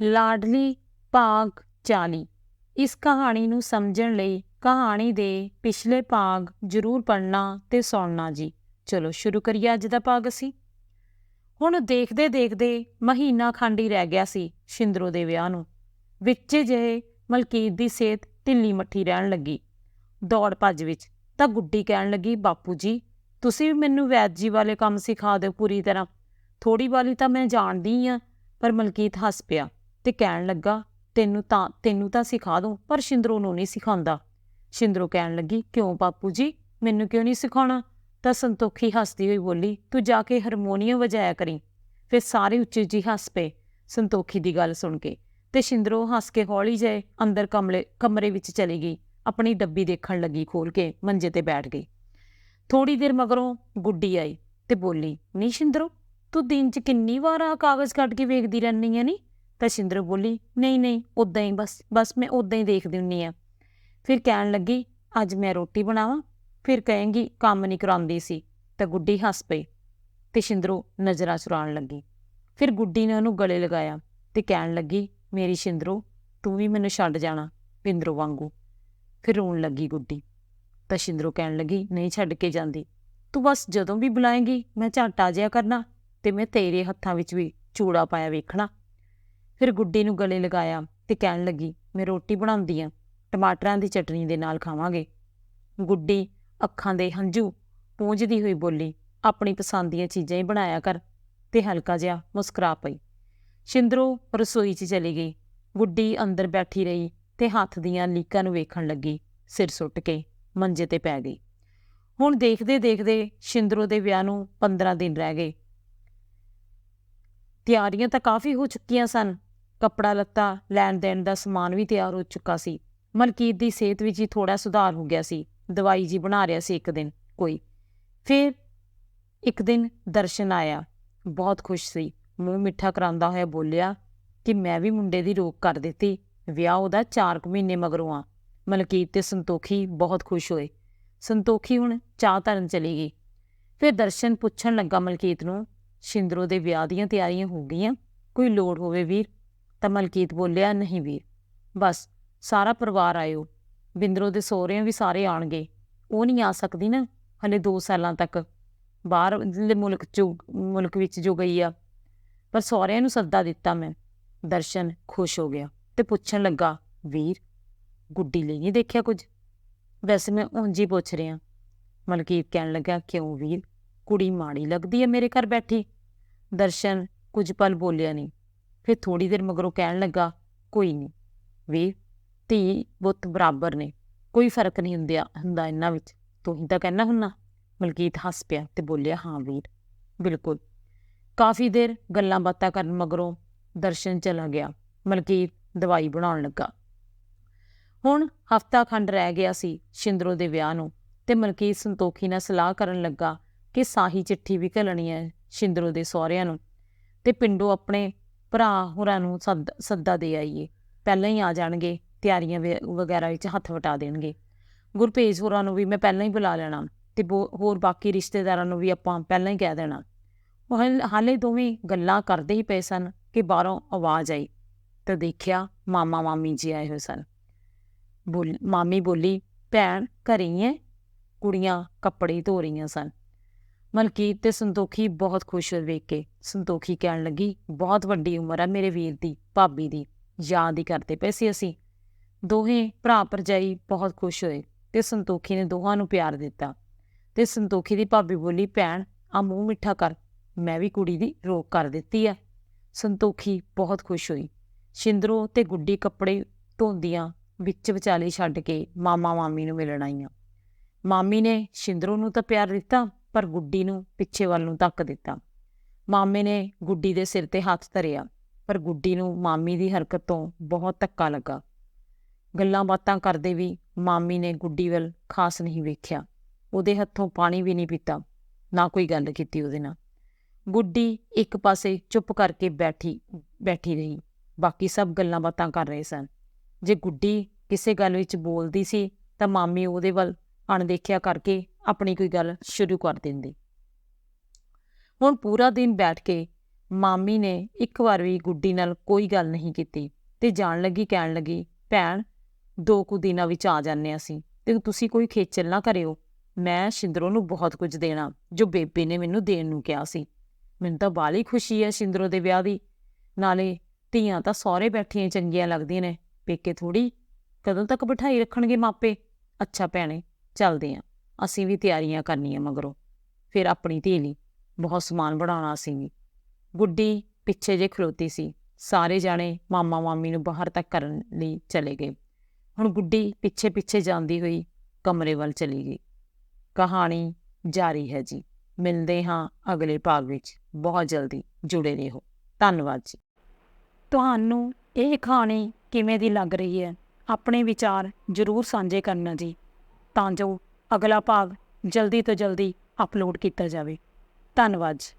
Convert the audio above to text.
ਲਾਡਲੀ ਭਾਗ 40 ਇਸ ਕਹਾਣੀ ਨੂੰ ਸਮਝਣ ਲਈ ਕਹਾਣੀ ਦੇ ਪਿਛਲੇ ਭਾਗ ਜ਼ਰੂਰ ਪੜ੍ਹਨਾ ਤੇ ਸੁਣਨਾ ਜੀ। ਚਲੋ ਸ਼ੁਰੂ ਕਰੀਏ ਅੱਜ ਦਾ ਭਾਗ ਅਸੀਂ। ਹੁਣ ਦੇਖਦੇ ਦੇਖਦੇ ਮਹੀਨਾ ਖੰਡ ਹੀ ਰਹਿ ਗਿਆ ਸੀ ਸ਼ਿੰਦਰੋ ਦੇ ਵਿਆਹ ਨੂੰ। ਵਿੱਚੇ ਜਿਹੇ ਮਲਕੀਤ ਦੀ ਸਿਹਤ ਢਿੱਲੀ ਮੱਠੀ ਰਹਿਣ ਲੱਗੀ। ਦੌੜ ਭੱਜ ਵਿੱਚ ਤਾਂ ਗੁੱਡੀ ਕਹਿਣ ਲੱਗੀ, ਬਾਪੂ ਜੀ, ਤੁਸੀਂ ਵੀ ਮੈਨੂੰ ਵੈਦ ਜੀ ਵਾਲੇ ਕੰਮ ਸਿਖਾ ਦਿਓ ਪੂਰੀ ਤਰ੍ਹਾਂ। ਥੋੜੀ ਵਾਲੀ ਤਾਂ ਮੈਂ ਜਾਣਦੀ ਆ, ਪਰ ਮਲਕੀਤ ਹੱਸ ਪਿਆ। ਤੇ ਕਹਿਣ ਲੱਗਾ, ਤੈਨੂੰ ਤਾਂ ਤੈਨੂੰ ਤਾਂ ਸਿਖਾ ਦੂੰ, ਪਰ ਸ਼ਿੰਦਰੋ ਨੂੰ ਨਹੀਂ ਸਿਖਾਉਂਦਾ। ਸ਼ਿੰਦਰੋ ਕਹਿਣ ਲੱਗੀ, ਕਿਉਂ ਬਾਪੂ ਜੀ? ਮੈਨੂੰ ਕਿਉਂ ਨਹੀਂ ਸਿਖਾਉਣਾ? ਤਾਂ ਸੰਤੋਖੀ ਹੱਸਦੀ ਹੋਈ ਬੋਲੀ, ਤੂੰ ਜਾ ਕੇ ਹਾਰਮੋਨੀਅਮ ਵਜਾਇਆ ਕਰੀ। ਫਿਰ ਸਾਰੇ ਉੱਚੀ ਉੱਚੀ ਹੱਸ ਪਏ, ਸੰਤੋਖੀ ਦੀ ਗੱਲ ਸੁਣ ਕੇ। ਤੇ ਸ਼ਿੰਦਰੋ ਹੱਸ ਕੇ ਹੌਲੀ ਜਿਹੇ ਅੰਦਰ ਕਮਲੇ, ਕਮਰੇ ਵਿੱਚ ਚਲੀ ਗਈ, ਆਪਣੀ ਡੱਬੀ ਦੇਖਣ ਲੱਗੀ ਖੋਲ ਕੇ, ਮੰਜੇ ਤੇ ਬੈਠ ਗਈ। ਥੋੜੀ ਦੇਰ ਮਗਰੋਂ ਗੁੱਡੀ ਆਈ ਤੇ ਬੋਲੀ ਨਹੀਂ ਸ਼ਿੰਦਰੋ, ਤੂੰ ਦਿਨ 'ਚ ਕਿੰਨੀ ਵਾਰ ਆ ਕਾਗਜ਼ ਕੱਢ ਕੇ ਵੇਖਦੀ ਰਹਿੰਦੀ ਆ ਨੀ? ਤਾਂ ਸ਼ਿੰਦਰੋ ਬੋਲੀ, ਨਹੀਂ ਨਹੀਂ ਉਦਾਂ ਹੀ ਬਸ ਬਸ ਮੈਂ ਉਦਾਂ ਹੀ ਦੇਖਦੀ ਹੁੰਨੀ ਆ। ਫਿਰ ਕਹਿਣ ਲੱਗੀ, ਅੱਜ ਮੈਂ ਰੋਟੀ ਬਣਾਵਾਂ। ਫਿਰ ਕਹੇਂਗੀ, ਕੰਮ ਨਹੀਂ ਕਰਾਉਂਦੀ ਸੀ। ਤਾਂ ਗੁੱਡੀ ਹੱਸ ਪਈ ਤੇ ਸ਼ਿੰਦਰੋ ਨਜ਼ਰਾਂ ਚੁਰਾਉਣ ਲੱਗੀ। ਫਿਰ ਗੁੱਡੀ ਨੇ ਉਹਨੂੰ ਗਲੇ ਲਗਾਇਆ ਤੇ ਕਹਿਣ ਲੱਗੀ, ਮੇਰੀ ਸ਼ਿੰਦਰੋ, ਤੂੰ ਵੀ ਮੈਨੂੰ ਛੱਡ ਜਾਣਾ, ਪਿੰਦਰੋ ਵਾਂਗੂ। ਫਿਰ ਰੋਣ ਲੱਗੀ ਗੁੱਡੀ। ਤਾਂ ਸ਼ਿੰਦਰੋ ਕਹਿਣ ਲੱਗੀ, ਨਹੀਂ ਛੱਡ ਕੇ ਜਾਂਦੀ। ਤੂੰ ਬਸ ਜਦੋਂ ਵੀ ਬੁਲਾਏਂਗੀ, ਮੈਂ ਝੱਟ ਆ ਜਾਇਆ ਕਰਨਾ ਤੇ ਮੈਂ ਤੇਰੇ ਹੱਥਾਂ ਵਿੱਚ ਵੀ ਚੂੜਾ ਪਾਇਆ ਵੇਖਣਾ। ਫਿਰ ਗੁੱਡੀ ਨੂੰ ਗਲੇ ਲਗਾਇਆ ਤੇ ਕਹਿਣ ਲੱਗੀ, ਮੈਂ ਰੋਟੀ ਬਣਾਉਂਦੀ ਆ, ਟਮਾਟਰਾਂ ਦੀ ਚਟਨੀ ਦੇ ਨਾਲ ਖਾਵਾਂਗੇ। ਗੁੱਡੀ ਅੱਖਾਂ ਦੇ ਹੰਝੂ ਪੂੰਝਦੀ ਹੋਈ ਬੋਲੀ, ਆਪਣੀ ਪਸੰਦ ਦੀਆਂ ਚੀਜ਼ਾਂ ਹੀ ਬਣਾਇਆ ਕਰ। ਤੇ ਹਲਕਾ ਜਿਹਾ ਮੁਸਕਰਾ ਪਈ। ਸ਼ਿੰਦਰੋ ਰਸੋਈ 'ਚ ਚਲੀ ਗਈ। ਗੁੱਡੀ ਅੰਦਰ ਬੈਠੀ ਰਹੀ ਤੇ ਹੱਥ ਦੀਆਂ ਲੀਕਾਂ ਨੂੰ ਵੇਖਣ ਲੱਗੀ। ਸਿਰ ਸੁੱਟ ਕੇ ਮੰਜੇ ਤੇ ਪੈ ਗਈ। ਹੁਣ ਦੇਖਦੇ ਦੇਖਦੇ ਸ਼ਿੰਦਰੋ ਦੇ ਵਿਆਹ ਨੂੰ 15 ਦਿਨ ਰਹਿ ਗਏ। ਤਿਆਰੀਆਂ ਤਾਂ ਕਾਫੀ ਹੋ ਚੁੱਕੀਆਂ ਸਨ ਕੱਪੜਾ ਲੱਤਾ, ਲੈਣ ਦੇਣ ਦਾ ਸਮਾਨ ਵੀ ਤਿਆਰ ਹੋ ਚੁੱਕਾ ਸੀ। ਮਲਕੀਤ ਦੀ ਸਿਹਤ ਵਿੱਚ ਹੀ ਥੋੜਾ ਸੁਧਾਰ ਹੋ ਗਿਆ ਸੀ। ਦਵਾਈ ਜੀ ਬਣਾ ਰਿਹਾ ਸੀ ਇੱਕ ਦਿਨ, ਕੋਈ। ਫਿਰ ਇੱਕ ਦਿਨ ਦਰਸ਼ਨ ਆਇਆ। ਬਹੁਤ ਖੁਸ਼ ਸੀ। ਮੂੰਹ ਮਿੱਠਾ ਕਰਾਉਂਦਾ ਹੋਇਆ ਬੋਲਿਆ ਕਿ ਮੈਂ ਵੀ ਮੁੰਡੇ ਦੀ ਰੋਕ ਕਰ ਦਿੱਤੀ। ਵਿਆਹ ਉਹਦਾ 4 ਕੁ ਮਹੀਨੇ ਮਗਰੋਂ ਆ। ਮਲਕੀਤ ਤੇ ਸੰਤੋਖੀ ਬਹੁਤ ਖੁਸ਼ ਹੋਏ। ਸੰਤੋਖੀ ਹੁਣ ਚਾਹ ਧਰਨ ਚਲੀ ਗਈ। ਫਿਰ ਦਰਸ਼ਨ ਪੁੱਛਣ ਲੱਗਾ ਮਲਕੀਤ ਨੂੰ, ਸ਼ਿੰਦਰੋ ਦੇ ਵਿਆਹ ਦੀਆਂ ਤਿਆਰੀਆਂ ਹੋ ਗਈਆਂ? ਕੋਈ ਲੋੜ ਹੋਵੇ ਵੀਰ? ਤਾਂ ਮਲਕੀਤ ਬੋਲਿਆ, ਨਹੀਂ ਵੀਰ, ਬਸ ਸਾਰਾ ਪਰਿਵਾਰ ਆਇਓ। ਬਿੰਦਰੋ ਦੇ ਸਹੁਰਿਆਂ ਵੀ ਸਾਰੇ ਆਣਗੇ ਉਹ ਨਹੀਂ ਆ ਸਕਦੀ ਨਾ, ਹਲੇ 2 ਸਾਲਾਂ ਤੱਕ। ਬਾਹਰ ਦੇ ਮੁਲਕ ਚ, ਮੁਲਕ ਵਿੱਚ ਜੋ ਗਈ ਆ। ਪਰ ਸਹੁਰਿਆਂ ਨੂੰ ਸੱਦਾ ਦਿੱਤਾ ਮੈਂ। ਦਰਸ਼ਨ ਖੁਸ਼ ਹੋ ਗਿਆ ਤੇ ਪੁੱਛਣ ਲੱਗਾ, ਵੀਰ, ਗੁੱਡੀ ਲਈ ਨਹੀਂ ਦੇਖਿਆ ਕੁਝ? ਵੈਸੇ ਮੈਂ ਉਂਝ ਹੀ ਪੁੱਛ ਰਿਹਾ। ਮਲਕੀਤ ਕਹਿਣ ਲੱਗਾ, ਕਿਉਂ ਵੀਰ, ਕੁੜੀ ਮਾੜੀ ਲੱਗਦੀ ਹੈ ਮੇਰੇ ਘਰ ਬੈਠੀ? ਦਰਸ਼ਨ ਕੁਝ ਪਲ ਬੋਲਿਆ ਨਹੀਂ। ਫਿਰ ਥੋੜੀ ਦੇਰ ਮਗਰੋਂ ਕਹਿਣ ਲੱਗਾ, ਕੋਈ ਨਹੀਂ ਵੀਰ ਧੀ ਬੁੱਤ ਬਰਾਬਰ ਨੇ, ਕੋਈ ਫ਼ਰਕ ਨਹੀਂ ਹੁੰਦਿਆ, ਹੁੰਦਾ ਇਹਨਾਂ ਵਿੱਚ, ਤੂੰ ਹੀ ਤਾਂ ਕਹਿਣਾ ਹੁੰਨਾ। ਮਲਕੀਤ ਹੱਸ ਪਿਆ ਤੇ ਬੋਲਿਆ, ਹਾਂ ਵੀਰ, ਬਿਲਕੁਲ। ਕਾਫੀ ਦੇਰ ਗੱਲਾਂ ਬਾਤਾਂ ਕਰਨ ਮਗਰੋਂ ਦਰਸ਼ਨ ਚਲਾ ਗਿਆ, ਮਲਕੀਤ ਦਵਾਈ ਬਣਾਉਣ ਲੱਗਾ। ਹੁਣ ਹਫਤਾ ਖੰਡ ਰਹਿ ਗਿਆ ਸੀ ਸ਼ਿੰਦਰੋ ਦੇ ਵਿਆਹ ਨੂੰ ਤੇ ਮਲਕੀਤ ਸੰਤੋਖੀ ਨਾਲ ਸਲਾਹ ਕਰਨ ਲੱਗਾ ਕਿ ਸਾਹੀ ਚਿੱਠੀ ਵੀ ਘਲਣੀ ਹੈ ਸ਼ਿੰਦਰੋ ਦੇ ਸਹੁਰਿਆਂ ਨੂੰ ਤੇ ਪਿੰਡੋਂ ਆਪਣੇ ਭਰਾ ਹੋਰਾਂ ਨੂੰ ਸੱਦ, ਸੱਦਾ ਦੇ ਆਈਏ। ਪਹਿਲਾਂ ਹੀ ਆ ਜਾਣਗੇ, ਤਿਆਰੀਆਂ ਵ, ਵਗੈਰਾ ਵਿੱਚ ਹੱਥ ਵਟਾ ਦੇਣਗੇ। ਗੁਰਪੇਜ ਹੋਰਾਂ ਨੂੰ ਵੀ ਮੈਂ ਪਹਿਲਾਂ ਹੀ ਬੁਲਾ ਲੈਣਾ ਤੇ ਬੋ- ਹੋਰ ਬਾਕੀ ਰਿਸ਼ਤੇਦਾਰਾਂ ਨੂੰ ਵੀ ਆਪਾਂ ਪਹਿਲਾਂ ਹੀ ਕਹਿ ਦੇਣਾ। ਉਹ ਹਾਲ- ਹਾਲੇ ਦੋਵੇਂ ਗੱਲਾਂ ਕਰਦੇ ਹੀ ਪਏ ਸਨ ਕਿ ਬਾਹਰੋਂ ਆਵਾਜ਼ ਆਈ ਤਾਂ ਦੇਖਿਆ ਮਾਮਾ ਮਾਮੀ ਜੀ ਆਏ ਹੋਏ ਸਨ। ਬੋਲ, ਮਾਮੀ ਬੋਲੀ, ਭੈਣ ਘਰੇ ਹੀ ਹੈ ਕੁੜੀਆਂ ਕੱਪੜੇ ਧੋ ਰਹੀਆਂ ਸਨ। ਮਲਕੀਤ ਤੇ ਸੰਤੋਖੀ ਬਹੁਤ ਖੁਸ਼ ਹੋਏ ਵੇਖ ਕੇ। ਸੰਤੋਖੀ ਕਹਿਣ ਲੱਗੀ, ਬਹੁਤ ਵੱਡੀ ਉਮਰ ਆ ਮੇਰੇ ਵੀਰ ਦੀ, ਭਾਬੀ ਦੀ, ਯਾਦ ਹੀ ਕਰਦੇ ਪਏ ਸੀ ਅਸੀਂ। ਦੋਹੇ ਭਰਾ ਭਰਜਾਈ ਬਹੁਤ ਖੁਸ਼ ਹੋਏ ਤੇ ਸੰਤੋਖੀ ਨੇ ਦੋਹਾਂ ਨੂੰ ਪਿਆਰ ਦਿੱਤਾ। ਤੇ ਸੰਤੋਖੀ ਦੀ ਭਾਬੀ ਬੋਲੀ, ਭੈਣ ਆ ਮੂੰਹ ਮਿੱਠਾ ਕਰ, ਮੈਂ ਵੀ ਕੁੜੀ ਦੀ ਰੋਕ ਕਰ ਦਿੱਤੀ ਹੈ ਸੰਤੋਖੀ ਬਹੁਤ ਖੁਸ਼ ਹੋਈ। ਸ਼ਿੰਦਰੋ ਤੇ ਗੁੱਡੀ ਕੱਪੜੇ ਧੋਂਦੀਆਂ ਵਿੱਚ ਵਿਚਾਲੇ ਛੱਡ ਕੇ ਮਾਮਾ ਮਾਮੀ ਨੂੰ ਮਿਲਣ ਆਈਆਂ। ਮਾਮੀ ਨੇ ਸ਼ਿੰਦਰੋ ਨੂੰ ਤਾਂ ਪਿਆਰ ਦਿੱਤਾ ਪਰ ਗੁੱਡੀ ਨੂੰ ਪਿੱਛੇ ਵੱਲ ਨੂੰ ਧੱਕ ਦਿੱਤਾ। ਮਾਮੇ ਨੇ ਗੁੱਡੀ ਦੇ ਸਿਰ ਤੇ ਹੱਥ ਧਰਿਆ, ਪਰ ਗੁੱਡੀ ਨੂੰ ਮਾਮੀ ਦੀ ਹਰਕਤ ਤੋਂ ਬਹੁਤ ਧੱਕਾ ਲੱਗਾ। ਗੱਲਾਂ ਬਾਤਾਂ ਕਰਦੇ ਵੀ ਮਾਮੀ ਨੇ ਗੁੱਡੀ ਵੱਲ ਖਾਸ ਨਹੀਂ ਵੇਖਿਆ। ਉਹਦੇ ਹੱਥੋਂ ਪਾਣੀ ਵੀ ਨਹੀਂ ਪੀਤਾ, ਨਾ ਕੋਈ ਗੱਲ ਕੀਤੀ ਉਹਦੇ ਨਾਲ। ਗੁੱਡੀ ਇੱਕ ਪਾਸੇ ਚੁੱਪ ਕਰਕੇ ਬੈਠੀ ਬੈਠੀ ਰਹੀ। ਬਾਕੀ ਸਭ ਗੱਲਾਂ ਬਾਤਾਂ ਕਰ ਰਹੇ ਸਨ। ਜੇ ਗੁੱਡੀ ਕਿਸੇ ਗੱਲ ਵਿੱਚ ਬੋਲਦੀ ਸੀ ਤਾਂ ਮਾਮੀ ਉਹਦੇ ਵੱਲ ਅਣਦੇਖਿਆ ਕਰਕੇ ਆਪਣੀ ਕੋਈ ਗੱਲ ਸ਼ੁਰੂ ਕਰ ਦਿੰਦੀ। ਹੁਣ ਪੂਰਾ ਦਿਨ ਬੈਠ ਕੇ ਮਾਮੀ ਨੇ ਇੱਕ ਵਾਰ ਵੀ ਗੁੱਡੀ ਨਾਲ ਕੋਈ ਗੱਲ ਨਹੀਂ ਕੀਤੀ ਤੇ ਜਾਣ ਲੱਗੀ, ਕਹਿਣ ਲੱਗੀ, ਭੈਣ, ਦੋ ਕੁ ਦਿਨਾਂ ਵਿੱਚ ਆ ਜਾਂਦੇ ਹਾਂ ਅਸੀਂ ਤੇ ਤੁਸੀਂ ਕੋਈ ਖੇਚਲ ਨਾ ਕਰਿਓ। ਮੈਂ ਸ਼ਿੰਦਰੋ ਨੂੰ ਬਹੁਤ ਕੁਝ ਦੇਣਾ, ਜੋ ਬੇਬੇ ਨੇ ਮੈਨੂੰ ਦੇਣ ਨੂੰ ਕਿਹਾ ਸੀ। ਮੈਨੂੰ ਤਾਂ ਬਾਲੀ ਖੁਸ਼ੀ ਹੈ ਸ਼ਿੰਦਰੋ ਦੇ ਵਿਆਹ ਦੀ। ਨਾਲੇ ਧੀਆਂ ਤਾਂ ਸਹੁਰੇ ਬੈਠੀਆਂ ਚੰਗੀਆਂ ਲੱਗਦੀਆਂ ਨੇ, ਪੇਕੇ ਥੋੜੀ ਕਦੋਂ ਤੱਕ ਬਿਠਾਈ ਰੱਖਣਗੇ ਮਾਪੇ? ਅੱਛਾ ਭੈਣੇ, ਚੱਲਦੇ ਆਂ ਅਸੀਂ ਵੀ ਤਿਆਰੀਆਂ ਕਰਨੀਆਂ ਮਗਰੋਂ। ਫਿਰ ਆਪਣੀ ਧੀ ਲਈ ਬਹੁਤ ਸਮਾਨ ਬਣਾਉਣਾ ਅਸੀਂ ਵੀ। ਗੁੱਡੀ ਪਿੱਛੇ ਜੇ ਖਲੋਤੀ ਸੀ। ਸਾਰੇ ਜਾਣੇ ਮਾਮਾ ਮਾਮੀ ਨੂੰ ਬਾਹਰ ਤੱਕ ਕਰਨ ਲਈ ਚਲੇ ਗਏ। ਹੁਣ ਗੁੱਡੀ ਪਿੱਛੇ ਪਿੱਛੇ ਜਾਂਦੀ ਹੋਈ ਕਮਰੇ ਵੱਲ ਚਲੀ ਗਈ। ਕਹਾਣੀ ਜਾਰੀ ਹੈ ਜੀ। ਮਿਲਦੇ ਹਾਂ ਅਗਲੇ ਭਾਗ ਵਿੱਚ। ਬਹੁਤ ਜਲਦੀ ਜੁੜੇ ਰਹੋ। ਧੰਨਵਾਦ ਜੀ। ਤੁਹਾਨੂੰ ਇਹ ਕਹਾਣੀ ਕਿਵੇਂ ਦੀ ਲੱਗ ਰਹੀ ਹੈ? ਆਪਣੇ ਵਿਚਾਰ ਜ਼ਰੂਰ ਸਾਂਝੇ ਕਰਨਾ ਜੀ। ਤਾਂ ਜੋ ਅਗਲਾ ਭਾਗ ਜਲਦੀ ਤੋਂ ਜਲਦੀ ਅਪਲੋਡ ਕੀਤਾ ਜਾਵੇ। ਧੰਨਵਾਦ ਜੀ।